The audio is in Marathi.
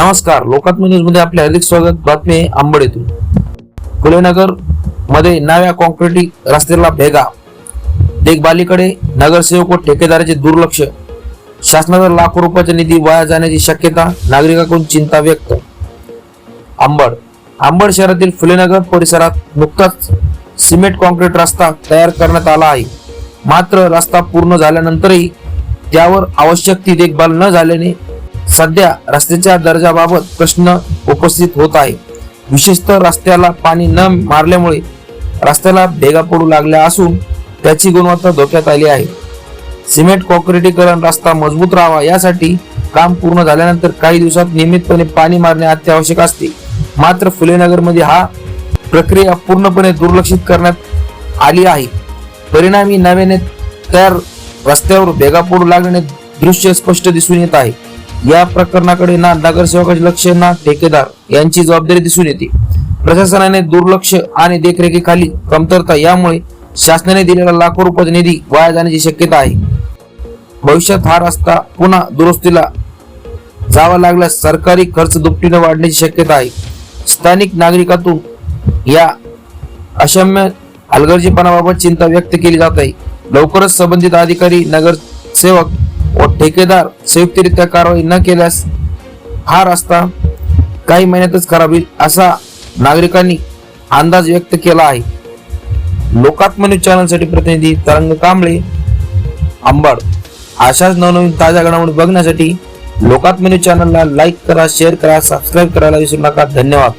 नमस्कार लोकात्म न्यूजमध्ये आपले हार्दिक स्वागत. बातमी आंबड येथून फुलेनगरमध्ये नव्या कॉन्क्रिटी रस्त्याला भेगा. देखभालीकडे नगरसेवक व ठेकेदाराचे दुर्लक्ष. शासनाचा लाखो रुपयाचा निधी वाया जाण्याची शक्यता नागरिकांकडून चिंता व्यक्त. आंबड. आंबड शहरातील फुलेनगर परिसरात नुकताच सिमेंट कॉन्क्रीट रस्ता तयार करण्यात आला आहे. मात्र रस्ता पूर्ण झाल्यानंतरही त्यावर आवश्यक ती देखभाल न झाल्याने सध्या रस्त्याच्या दर्जाबाबत प्रश्न उपस्थित होत आहे. विशेषतः रस्त्याला पाणी न मारल्यामुळे रस्त्याला भेगा पडू लागल्या असून त्याची गुणवत्ता धोक्यात आली आहे. सिमेंट कॉक्रिटीकरण रस्ता मजबूत राहावा यासाठी काम पूर्ण झाल्यानंतर काही दिवसात नियमितपणे पाणी मारणे अत्यावश्यक असते. मात्र फुलेनगरमध्ये हा प्रक्रिया पूर्णपणे दुर्लक्षित करण्यात आली आहे. परिणामी नव्याने तयार रस्त्यावर भेगा पडू लागल्याने दृश्य स्पष्ट दिसून येत आहे. या प्रकरणाकडे ना नगरसेवकाचे लक्ष ना ठेकेदार यांची जबाबदारी दिसून येते. प्रशासनाने दुर्लक्ष आणि देखरेखीखाली कमतरता यामुळे शासनाने दिलेला लाखो रुपयाचा निधी वाया जाण्याची शक्यता आहे. भविष्यात हा रस्ता पुन्हा दुरुस्तीला जावा लागल्यास सरकारी खर्च दुपटीने वाढण्याची शक्यता आहे. स्थानिक नागरिकातून या अशम्य हलगर्जीपणाबाबत चिंता व्यक्त केली जात आहे. लवकरच संबंधित अधिकारी नगरसेवक व ठेकेदार संयुक्तरित्या कारवाई न केल्यास हा रस्ता काही महिन्यातच खराब होईल असा नागरिकांनी अंदाज व्यक्त केला आहे. लोकात्म न्यूज चॅनलसाठी प्रतिनिधी तरंग कांबळे अंबाड. अशाच नवनवीन ताज्या घडामोडी बघण्यासाठी लोकात्म न्यूज चॅनलला लाईक करा शेअर करा सबस्क्राईब करायला विसरू नका. धन्यवाद.